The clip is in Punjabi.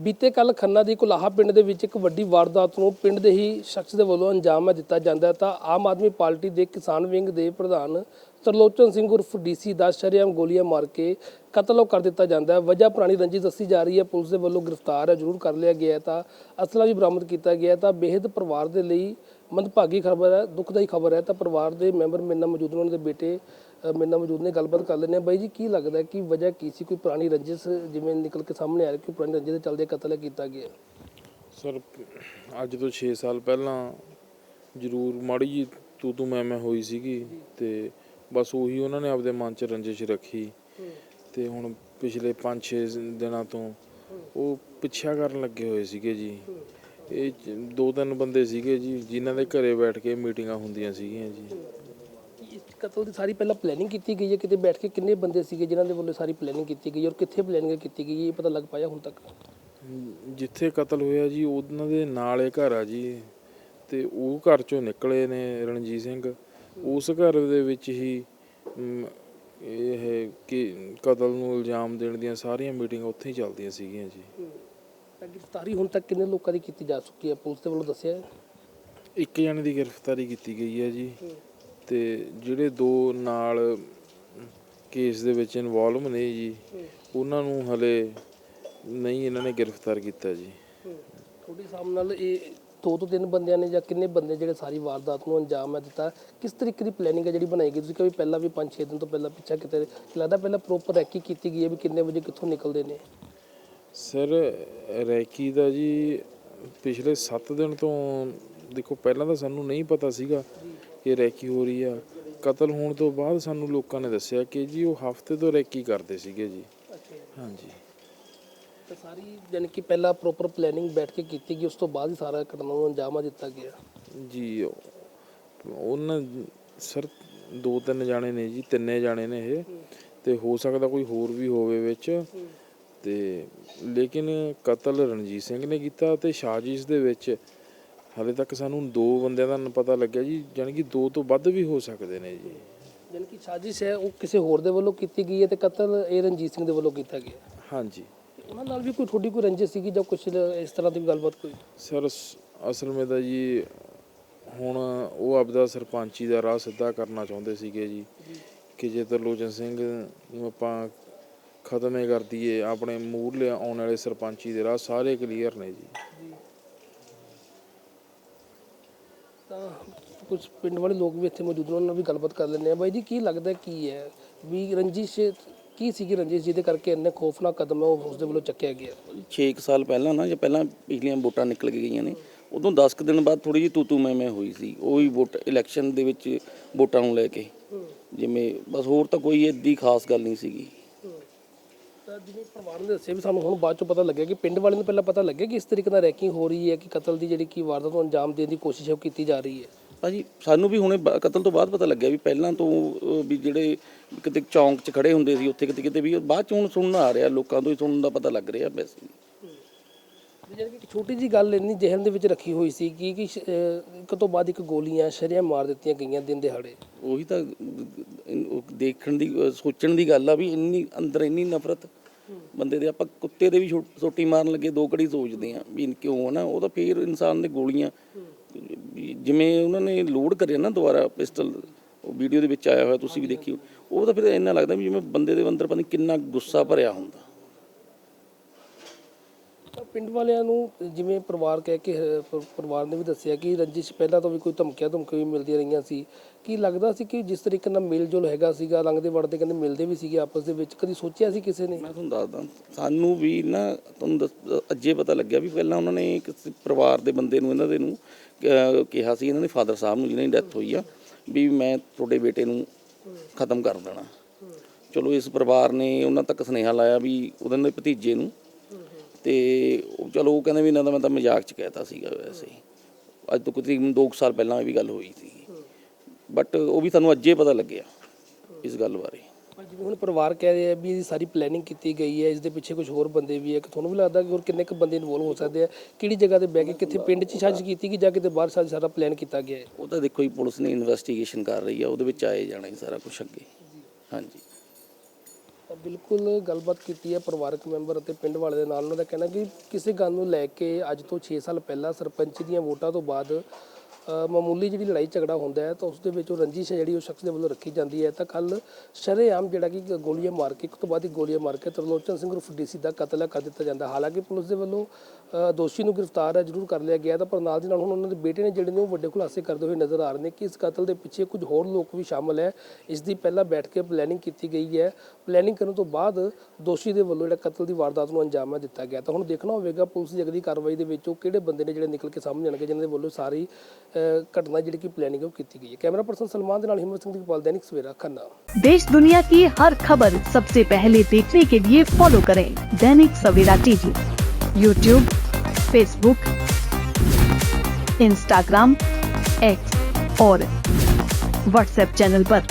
ਬੀਤੇ ਕੱਲ ਖੰਨਾ ਦੀ ਕੁਲਾਹਾ ਪਿੰਡ ਦੇ ਵਿੱਚ ਇੱਕ ਵੱਡੀ ਵਾਰਦਾਤ ਨੂੰ ਪਿੰਡ ਦੇ ਹੀ ਸ਼ਖਸ ਦੇ ਵੱਲੋਂ ਅੰਜਾਮ ਦਿੱਤਾ ਜਾਂਦਾ ਤਾਂ ਆਮ ਆਦਮੀ ਪਾਰਟੀ ਦੇ ਕਿਸਾਨ ਵਿੰਗ ਦੇ ਪ੍ਰਧਾਨ ਤਰਲੋਚਨ ਸਿੰਘ ਉਰਫ ਡੀਸੀ ਦਾ ਸ਼ਰੇਆਮ ਗੋਲੀਆਂ ਮਾਰ ਕੇ ਕਤਲ ਕਰ ਦਿੱਤਾ ਜਾਂਦਾ ਹੈ। ਵਜ੍ਹਾ ਪੁਰਾਣੀ ਰੰਜਿਸ਼ ਦੱਸੀ ਜਾ ਰਹੀ ਹੈ। ਪੁਲਿਸ ਦੇ ਵੱਲੋਂ ਗ੍ਰਿਫਤਾਰ ਹੈ, ਜ਼ਰੂਰ ਕਰ ਲਿਆ ਗਿਆ ਤਾਂ ਅਸਲਾ ਵੀ ਬਰਾਮਦ ਕੀਤਾ ਗਿਆ ਤਾਂ ਬੇਹੱਦ ਪਰਿਵਾਰ ਦੇ ਲਈ ਮੰਦਭਾਗੀ ਖਬਰ ਹੈ ਦੁਖਦਾਈ ਖਬਰ ਹੈ ਤਾਂ ਪਰਿਵਾਰ ਦੇ ਮੈਂਬਰ ਮੇਰੇ ਨਾਲ ਮੌਜੂਦ ਨੇ ਉਹਨਾਂ ਦੇ ਬੇਟੇ ਅ, ਮੇਰੇ ਨਾਲ ਮੌਜੂਦ ਨੇ ਗੱਲਬਾਤ ਕਰ ਲੈਂਦੇ ਹਾਂ। ਬਾਈ ਜੀ ਕੀ ਲੱਗਦਾ ਹੈ ਕਿ ਵਜ੍ਹਾ ਕੀ ਸੀ? ਕੋਈ ਪੁਰਾਣੀ ਰੰਜਿਸ਼ ਜਿਵੇਂ ਨਿਕਲ ਕੇ ਸਾਹਮਣੇ ਆ ਰਹੀ ਕਿ ਪੁਰਾਣੀ ਰੰਜਿਸ਼ ਦੇ ਚੱਲਦੇ ਕਤਲ ਕੀਤਾ ਗਿਆ? ਸਰ ਅੱਜ ਤੋਂ 6 ਸਾਲ ਪਹਿਲਾਂ ਜ਼ਰੂਰ ਮਾੜੀ ਜੀ ਤੂੰ ਤੂੰ ਮੈਂ ਮੈਂ ਹੋਈ ਸੀਗੀ ਤੇ ਬਸ ਉਹੀ ਉਹਨਾਂ ਨੇ ਆਪਦੇ ਮਨ 'ਚ ਰੰਜਿਸ਼ ਰੱਖੀ। ਤੇ ਹੁਣ ਪਿਛਲੇ 5-6 ਦਿਨਾਂ ਤੋਂ ਉਹ ਪਿੱਛਾ ਕਰਨ ਲੱਗੇ ਹੋਏ ਸੀਗੇ ਜੀ। ਇਹ ਦੋ ਤਿੰਨ ਬੰਦੇ ਸੀਗੇ ਜੀ ਜਿਨ੍ਹਾਂ ਦੇ ਘਰੇ ਬੈਠ ਕੇ ਮੀਟਿੰਗਾਂ ਹੁੰਦੀਆਂ ਸੀਗੀਆਂ ਜੀ। ਕਤਲ ਦੀ ਸਾਰੀ ਪਹਿਲਾਂ ਪਲੈਨਿੰਗ ਕੀਤੀ ਗਈ ਹੈ? ਕਿਤੇ ਬੈਠ ਕੇ ਕਿੰਨੇ ਬੰਦੇ ਸੀਗੇ ਜਿਨ੍ਹਾਂ ਦੇ ਵੱਲੋਂ ਸਾਰੀ ਪਲੈਨਿੰਗ ਕੀਤੀ ਗਈ ਔਰ ਕਿੱਥੇ ਪਲੈਨਿੰਗ ਕੀਤੀ ਗਈ ਇਹ ਪਤਾ ਲੱਗ ਪਾਇਆ ਹੁਣ ਤੱਕ? ਜਿੱਥੇ ਕਤਲ ਹੋਇਆ ਜੀ ਉਹਨਾਂ ਦੇ ਨਾਲ ਇਹ ਘਰ ਆ ਜੀ। ਤੇ ਉਹ ਘਰ ਚੋਂ ਨਿਕਲੇ ਨੇ ਰਣਜੀਤ ਸਿੰਘ। ਉਸ ਘਰ ਦੇ ਵਿੱਚ ਹੀ ਇਹ ਕਿ ਕਤਲ ਨੂੰ ਇਲਜ਼ਾਮ ਦੇਣ ਦੀਆਂ ਸਾਰੀਆਂ ਮੀਟਿੰਗਾਂ ਉੱਥੇ ਹੀ ਚੱਲਦੀਆਂ ਸੀਗੀਆਂ ਜੀ। ਤਾਂ ਗ੍ਰਿਫਤਾਰੀ ਹੁਣ ਤੱਕ ਕਿੰਨੇ ਲੋਕਾਂ ਦੀ ਕੀਤੀ ਜਾ ਚੁੱਕੀ ਹੈ? ਪੁਲਿਸ ਦੇ ਵੱਲੋਂ ਦੱਸਿਆ ਹੈ? ਇੱਕ ਜਣੇ ਦੀ ਗ੍ਰਿਫਤਾਰੀ ਕੀਤੀ ਗਈ ਹੈ ਜੀ। ਤੇ ਜਿਹੜੇ ਦੋ ਨਾਲ ਕੇਸ ਦੇ ਵਿੱਚ ਇਨਵੋਲਵ ਨੇ ਜੀ ਉਹਨਾਂ ਨੂੰ ਹਲੇ ਨਹੀਂ ਇਹਨਾਂ ਨੇ ਗ੍ਰਿਫਤਾਰ ਕੀਤਾ ਜੀ। ਤੁਹਾਡੇ ਹਿਸਾਬ ਨਾਲ ਇਹ ਦੋ ਤੋਂ ਤਿੰਨ ਬੰਦਿਆਂ ਨੇ ਜਾਂ ਕਿੰਨੇ ਬੰਦੇ ਜਿਹੜੇ ਸਾਰੀ ਵਾਰਦਾਤ ਨੂੰ ਅੰਜਾਮ ਹੈ ਦਿੱਤਾ? ਕਿਸ ਤਰੀਕੇ ਦੀ ਪਲੈਨਿੰਗ ਹੈ ਜਿਹੜੀ ਬਣਾਈ ਗਈ? ਤੁਸੀਂ ਕਿਹਾ ਵੀ ਪਹਿਲਾਂ ਵੀ 5-6 ਦਿਨ ਤੋਂ ਪਹਿਲਾਂ ਪਿੱਛਾ ਕਿਤੇ ਲੱਗਦਾ ਪਹਿਲਾਂ ਪ੍ਰੋਪਰ ਰੈਕੀ ਕੀਤੀ ਗਈ ਹੈ ਵੀ ਕਿੰਨੇ ਵਜੇ ਕਿੱਥੋਂ ਨਿਕਲਦੇ ਨੇ? ਸਰ ਰੈਕੀ ਦਾ ਜੀ ਪਿਛਲੇ 7 ਦਿਨ ਤੋਂ ਦੇਖੋ ਪਹਿਲਾਂ ਤਾਂ ਸਾਨੂੰ ਨਹੀਂ ਪਤਾ ਸੀਗਾ ਕਿ ਰੈਕੀ ਹੋ ਰਹੀ ਆ। ਕਤਲ ਹੋਣ ਤੋਂ ਬਾਅਦ ਸਾਨੂੰ ਲੋਕਾਂ ਨੇ ਦੱਸਿਆ ਕਿ ਜੀ ਉਹ ਹਫ਼ਤੇ ਤੋਂ ਰੈਕੀ ਕਰਦੇ ਸੀਗੇ ਜੀ। ਹਾਂਜੀ। ਤਾਂ ਸਾਰੀ ਯਾਨੀ ਕਿ ਪਹਿਲਾਂ ਪ੍ਰੋਪਰ ਪਲੈਨਿੰਗ ਬੈਠ ਕੇ ਕੀਤੀ ਗਈ ਉਸ ਤੋਂ ਬਾਅਦ ਹੀ ਸਾਰਾ ਘਟਨਾ ਨੂੰ ਅੰਜਾਮ ਦਿੱਤਾ ਗਿਆ। ਜੀ ਉਹ- ਉਹਨਾਂ ਸਰ ਦੋ ਤਿੰਨ ਜਾਣੇ ਨੇ ਜੀ ਤਿੰਨੇ ਜਾਣੇ ਨੇ ਇਹ। ਤੇ ਹੋ ਸਕਦਾ ਕੋਈ ਹੋਰ ਵੀ ਹੋਵੇ ਵਿੱਚ। ਤੇ ਲੇਕਿਨ ਕਤਲ ਰਣਜੀਤ ਸਿੰਘ ਨੇ ਕੀਤਾ ਤੇ ਸਾਜ਼ਿਸ਼ ਦੇ ਵਿੱਚ ਹਾਲੇ ਤੱਕ ਸਾਨੂੰ ਦੋ ਬੰਦਿਆਂ ਦਾ ਪਤਾ ਲੱਗਿਆ ਜੀ ਜਾਣੀ ਕਿ ਦੋ ਤੋਂ ਵੱਧ ਵੀ ਹੋ ਸਕਦੇ ਨੇ ਜੀ। ਯਾਨੀ ਕਿ ਸਾਜ਼ਿਸ਼ ਹੈ ਉਹ ਕਿਸੇ ਹੋਰ ਦੇ ਵੱਲੋਂ ਕੀਤੀ ਗਈ ਹੈ ਤੇ ਕਤਲ ਇਹ ਰਣਜੀਤ ਸਿੰਘ ਦੇ ਵੱਲੋਂ ਕੀਤਾ ਗਿਆ ਹਾਂਜੀ। ਉਹਨਾਂ ਨਾਲ ਵੀ ਕੋਈ ਤੁਹਾਡੀ ਕੋਈ ਰੰਜਿਸ਼ ਸੀਗੀ ਜਾਂ ਕੁਝ ਇਸ ਤਰ੍ਹਾਂ ਦੀ ਗੱਲਬਾਤ ਕੋਈ? ਸਰ ਅਸਲ ਵਿੱਚ ਤਾਂ ਜੀ ਹੁਣ ਉਹ ਆਪਦਾ ਸਰਪੰਚੀ ਦਾ ਰਾਹ ਸਿੱਧਾ ਕਰਨਾ ਚਾਹੁੰਦੇ ਸੀਗੇ ਜੀ। ਕਿ ਜੇ ਤਰਲੋਚਨ ਸਿੰਘ ਨੂੰ ਆਪਾਂ ਖਤਮ ਹੀ ਕਰ ਦਈਏ ਆਪਣੇ ਮੂਹਰਲੇ ਆਉਣ ਵਾਲੇ ਸਰਪੰਚੀ ਦੇ ਰਾਹ ਸਾਰੇ ਕਲੀਅਰ ਨੇ ਜੀ। ਤਾਂ ਕੁਝ ਪਿੰਡ ਵਾਲੇ ਲੋਕ ਵੀ ਇੱਥੇ ਮੌਜੂਦ ਨੇ ਉਹਨਾਂ ਨਾਲ ਵੀ ਗੱਲਬਾਤ ਕਰ ਲੈਂਦੇ ਆ ਬਾਈ ਜੀ ਕੀ ਲੱਗਦਾ ਕੀ ਹੈ? ਵੀ ਰੰਜਿਸ਼ ਕੀ ਸੀਗੀ ਰੰਜਿਸ਼ ਜਿਹਦੇ ਕਰਕੇ ਇੰਨੇ ਖੌਫਨਾਕ ਕਦਮ ਹੈ ਉਹ ਉਸ ਦੇ ਵੱਲੋਂ ਚੱਕਿਆ ਗਿਆ? 6 ਸਾਲ ਪਹਿਲਾਂ ਨਾ ਜਾਂ ਪਹਿਲਾਂ ਪਿਛਲੀਆਂ ਵੋਟਾਂ ਨਿਕਲ ਕੇ ਗਈਆਂ ਨੇ ਉਦੋਂ 10 ਕੁ ਦਿਨ ਬਾਅਦ ਥੋੜੀ ਜਿਹੀ ਤੂੰ ਤੂੰ ਮੈਂ ਮੈਂ ਹੋਈ ਸੀ। ਉਹੀ ਵੋਟ ਇਲੈਕਸ਼ਨ ਦੇ ਵਿੱਚ ਵੋਟਾਂ ਨੂੰ ਲੈ ਕੇ। ਜਿਵੇਂ ਬਸ ਹੋਰ ਤਾਂ ਕੋਈ ਏਡੀ ਖਾਸ ਗੱਲ ਨਹੀਂ ਸੀਗੀ। ਤਾਂ ਜਿਵੇਂ ਪਰਿਵਾਰ ਨੇ ਦੱਸਿਆ ਵੀ ਸਾਨੂੰ ਹੁਣ ਬਾਅਦ ਚੋਂ ਪਤਾ ਲੱਗਿਆ ਕਿ ਪਿੰਡ ਵਾਲਿਆਂ ਨੂੰ ਪਹਿਲਾਂ ਪਤਾ ਲੱਗਿਆ ਕਿ ਇਸ ਤਰੀਕੇ ਨਾਲ ਰੈਕਿੰਗ ਹੋ ਰਹੀ ਹੈ ਕਿ ਕਤਲ ਦੀ ਜਿਹੜੀ ਕੀ ਵਾਰਦਾਤ ਨੂੰ ਅੰਜਾਮ ਦੇਣ ਦੀ ਕੋਸ਼ਿਸ਼ ਹੈ ਉਹ ਕੀਤੀ ਜਾ ਰਹੀ ਹੈ। ਭਾਜੀ ਸਾਨੂੰ ਵੀ ਹੁਣੇ ਬ- ਕਤਲ ਤੋਂ ਬਾਅਦ ਪਤਾ ਲੱਗਿਆ ਵੀ ਪਹਿਲਾਂ ਤੋਂ ਅਹ, ਵੀ ਜਿਹੜੇ ਕਿਤੇ ਚੌਂਕ 'ਚ ਖੜੇ ਹੁੰਦੇ ਸੀ ਉੱਥੇ ਕਿਤੇ ਕਿਤੇ ਵੀ ਬਾਅਦ 'ਚ ਹੁਣ ਸੁਣਨ ਆ ਰਿਹਾ ਲੋਕਾਂ ਤੋਂ ਹੀ ਸੁਣਨ ਦਾ ਪਤਾ ਲੱਗ ਰਿਹਾ ਵੈਸੇ। ਜਿਹੜੀ ਕਿ ਇੱਕ ਛੋਟੀ ਜੀ ਗੱਲ ਇੰਨੀ ਜ਼ਿਹਨ ਦੇ ਵਿੱਚ ਰੱਖੀ ਹੋਈ ਸੀ ਕਿ ਕਿ ਸ਼- ਅਹ ਇੱਕ ਤੋਂ ਬਾਅਦ ਇੱਕ ਗੋਲੀਆਂ ਸ਼ਰਿਆਂ ਮਾਰ ਦਿੱਤੀਆਂ ਗਈਆਂ ਦਿਨ ਦਿਹਾੜੇ। ਉਹੀ ਤਾਂ ਅਹ, ਉਹ ਦੇਖਣ ਦੀ ਅਹ, ਸੋਚਣ ਦੀ ਗੱਲ ਆ ਵੀ ਇੰਨੀ ਅੰਦਰ ਇੰਨੀ ਨਫ਼ਰਤ ਬੰਦੇ ਦੇ ਆਪਾਂ ਕੁੱਤੇ ਦੇ ਵੀ ਛੋ- ਸੋਟੀ ਮਾਰਨ ਲੱਗੇ, ਦੋ ਘੜੀ ਸੋਚਦੇ ਆ ਵੀ ਕਿਉਂ ਹੈ ਨਾ, ਉਹ ਤਾਂ ਫੇਰ ਇਨਸਾਨ ਦੇ ਗੋਲੀਆਂ। ਵੀ ਜਿਵੇਂ ਉਹਨਾਂ ਨੇ ਲੋਡ ਕਰਿਆ ਨਾ ਦੁਬਾਰਾ ਪਿਸਟਲ, ਉਹ ਵੀਡੀਓ ਦੇ ਵਿੱਚ ਆਇਆ ਹੋਇਆ, ਤੁਸੀਂ ਵੀ ਦੇਖੀ ਉਹ ਤਾਂ ਫਿਰ ਇੰਨਾ ਲੱਗਦਾ ਵੀ ਜਿਵੇਂ ਬੰਦੇ ਦੇ ਅੰਦਰ ਪਤਾ ਨਹੀਂ ਕਿੰਨਾ ਗੁੱਸਾ ਭਰਿਆ ਹੁੰਦਾ। ਪਿੰਡ ਵਾਲਿਆਂ ਨੂੰ ਜਿਵੇਂ ਪਰਿਵਾਰ ਕਹਿ ਕੇ ਅਹ, ਪ- ਪਰਿਵਾਰ ਨੇ ਵੀ ਦੱਸਿਆ ਕਿ ਰੰਜਿਸ਼ ਪਹਿਲਾਂ ਤੋਂ ਵੀ ਕੋਈ ਧਮਕੀਆਂ ਧਮਕੀਆਂ ਵੀ ਮਿਲਦੀਆਂ ਰਹੀਆਂ ਸੀ। ਕੀ ਲੱਗਦਾ ਸੀ ਕਿ ਜਿਸ ਤਰੀਕੇ ਨਾਲ ਮੇਲ ਜੋਲ ਹੈਗਾ ਸੀਗਾ ਲੰਘਦੇ ਵੜਦੇ ਕਹਿੰਦੇ ਮਿਲਦੇ ਵੀ ਸੀਗੇ ਆਪਸ ਦੇ ਵਿੱਚ ਕਦੀ ਸੋਚਿਆ ਸੀ ਕਿਸੇ ਨੇ? ਮੈਂ ਤੁਹਾਨੂੰ ਦੱਸਦਾ ਸਾਨੂੰ ਵੀ ਨਾ ਤੁਹਾਨੂੰ ਦੱਸ- ਅੱਜੇ ਪਤਾ ਲੱਗਿਆ ਵੀ ਪਹਿਲਾਂ ਉਹਨਾਂ ਨੇ ਕਿਸੇ ਪਰਿਵਾਰ ਦੇ ਬੰਦੇ ਨੂੰ ਇਹਨਾਂ ਦੇ ਨੂੰ ਅਹ, ਕਿਹਾ ਸੀ ਇਹਨਾਂ ਦੇ ਫਾਦਰ ਸਾਹਿਬ ਨੂੰ ਜਿਹਨਾਂ ਦੀ ਡੈਥ ਹੋਈ ਆ ਵੀ ਮੈਂ ਤੁਹਾਡੇ ਬੇਟੇ ਨੂੰ ਖਤਮ ਕਰ ਦੇਣਾ। ਚਲੋ ਇਸ ਪਰਿਵਾਰ ਨੇ ਉਹਨਾਂ ਤੱਕ ਸੁਨੇਹਾ ਲਾਇਆ ਵੀ ਉਹਨਾਂ ਦੇ ਭਤੀਜੇ ਨੂੰ ਤੇ ਉਹ ਚਲੋ ਉਹ ਕਹਿੰਦੇ ਵੀ ਇਹਨਾਂ ਦਾ ਮੈਂ ਤਾਂ ਮਜ਼ਾਕ ਚ ਕਹਿਤਾ ਸੀਗਾ ਵੈਸੇ ਹੀ। ਅੱਜ ਤੋਂ ਤਕਰੀਬਨ 2 ਸਾਲ ਪਹਿਲਾਂ ਇਹ ਵੀ ਗੱਲ ਹੋਈ ਸੀ। ਬਟ ਉਹ ਵੀ ਸਾਨੂੰ ਅੱਜੇ ਪਤਾ ਲੱਗਿਆ ਇਸ ਗੱਲ ਬਾਰੇ। ਜਿਵੇਂ ਹੁਣ ਪਰਿਵਾਰ ਕਹਿ ਰਿਹਾ ਵੀ ਇਹਦੀ ਸਾਰੀ ਪਲੈਨਿੰਗ ਕੀਤੀ ਗਈ ਹੈ ਇਸ ਦੇ ਪਿੱਛੇ ਕੁਝ ਹੋਰ ਬੰਦੇ ਵੀ ਹੈ। ਕਿ ਤੁਹਾਨੂੰ ਵੀ ਲੱਗਦਾ ਕਿ ਹੋਰ ਕਿੰਨੇ ਕੁ ਬੰਦੇ ਇਨਵੋਲਵ ਹੋ ਸਕਦੇ ਆ? ਕਿਹੜੀ ਜਗ੍ਹਾ ਤੇ ਬਹਿ ਕੇ ਕਿੱਥੇ ਪਿੰਡ 'ਚ ਸਾਜ਼ਿਸ਼ ਕੀਤੀ ਗਈ ਜਾਂ ਕਿਤੇ ਬਾਹਰ ਸਾਜ਼ਿਸ਼ ਸਾਰਾ ਪਲਾਨ ਕੀਤਾ ਗਿਆ ਹੈ? ਉਹ ਤਾਂ ਦੇਖੋ ਜੀ ਪੁਲਿਸ ਨੇ ਇਨਵੈਸਟੀਗੇਸ਼ਨ ਕਰ ਰਹੀ ਆ ਉਹਦੇ ਵਿੱਚ ਆਏ ਜਾਣਾ ਹੀ ਸਾਰਾ ਕੁਝ ਅੱਗੇ। ਹਾਂਜੀ। ਬਿਲਕੁਲ ਗੱਲਬਾਤ ਕੀਤੀ ਹੈ ਪਰਿਵਾਰਕ ਮੈਂਬਰ ਅਤੇ ਪਿੰਡ ਵਾਲੇ ਦੇ ਨਾਲ। ਉਹਨਾਂ ਦਾ ਕਹਿਣਾ ਕਿ ਕਿਸੇ ਗੱਲ ਨੂੰ ਲੈ ਕੇ ਅੱਜ ਤੋਂ 6 ਸਾਲ ਪਹਿਲਾਂ ਸਰਪੰਚ ਦੀਆਂ ਵੋਟਾਂ ਤੋਂ ਬਾਅਦ ਮਾਮੂਲੀ ਜਿਹੜੀ ਲੜਾਈ ਝਗੜਾ ਹੁੰਦਾ ਹੈ ਤਾਂ ਉਸ ਦੇ ਵਿੱਚ ਉਹ ਰੰਜਿਸ਼ ਹੈ ਜਿਹੜੀ ਉਹ ਸ਼ਖਸ ਦੇ ਵੱਲੋਂ ਰੱਖੀ ਜਾਂਦੀ ਹੈ। ਤਾਂ ਕੱਲ ਸ਼ਰੇਆਮ ਜਿਹੜਾ ਕਿ ਗੋਲੀਆਂ ਮਾਰ ਕੇ ਇੱਕ ਤੋਂ ਬਾਅਦ ਇੱਕ ਗੋਲੀਆਂ ਮਾਰ ਕੇ ਤਰਲੋਚਨ ਸਿੰਘ ਉਰਫ ਡੀਸੀ ਦਾ ਕਤਲ ਕਰ ਦਿੱਤਾ ਜਾਂਦਾ ਹਾਲਾਂਕਿ ਪੁਲਿਸ ਦੇ ਵੱਲੋਂ ਦੋਸ਼ੀ ਨੂੰ ਗ੍ਰਿਫਤਾਰ ਹੈ ਜ਼ਰੂਰ ਕਰ ਲਿਆ ਗਿਆ ਤਾਂ ਪਰ ਨਾਲ ਦੀ ਨਾਲ ਹੁਣ ਉਹਨਾਂ ਦੇ ਬੇਟੇ ਨੇ ਜਿਹੜੇ ਨੇ ਉਹ ਵੱਡੇ ਖੁਲਾਸੇ ਕਰਦੇ ਹੋਏ ਨਜ਼ਰ ਆ ਰਹੇ ਨੇ ਕਿ ਇਸ ਕਤਲ ਦੇ ਪਿੱਛੇ ਕੁਝ ਹੋਰ ਲੋਕ ਵੀ ਸ਼ਾਮਲ ਹੈ। ਇਸ ਦੀ ਪਹਿਲਾਂ ਬੈਠ ਕੇ ਪਲੈਨਿੰਗ ਕੀਤੀ ਗਈ ਹੈ। ਪਲੈਨਿੰਗ ਕਰਨ ਤੋਂ ਬਾਅਦ ਦੋਸ਼ੀ ਦੇ ਵੱਲੋਂ ਜਿਹੜਾ ਕਤਲ ਦੀ ਵਾਰਦਾਤ ਨੂੰ ਅੰਜਾਮ ਦਿੱਤਾ ਗਿਆ ਤਾਂ ਹੁਣ ਦੇਖਣਾ ਹੋਵੇਗਾ ਪੁਲਿਸ ਦੀ ਅਗਲੀ ਕਾਰਵਾਈ ਦੇ ਵਿੱਚ ਉਹ ਕਿਹੜੇ ਬੰਦੇ ਨੇ ਜਿਹੜੇ ਨਿਕਲ ਕੇ ਸਾਹਮਣੇ ਆਣਗੇ ਜਿਨ੍ਹਾਂ ਦੇ ਵੱਲੋਂ ਸਾਰੀ ਘਟਨਾ ਜਿਹੜੀ ਕਿ ਪਲੈਨਿੰਗ ਉਹ ਕੀਤੀ ਗਈ ਹੈ ਕੈਮਰਾ ਪਰਸਨ ਸਲਮਾਨ ਦੇ ਨਾਲ ਹਿੰਮਤ ਸਿੰਘ ਦੀ ਪਾਲ ਦੈਨਿਕ ਸਵੇਰਾ ਖੰਨਾ देश दुनिया की हर खबर सबसे पहले देखने के लिए फॉलो करें Dainik Savera TV YouTube Facebook Instagram X और व्हाट्सएप चैनल पर।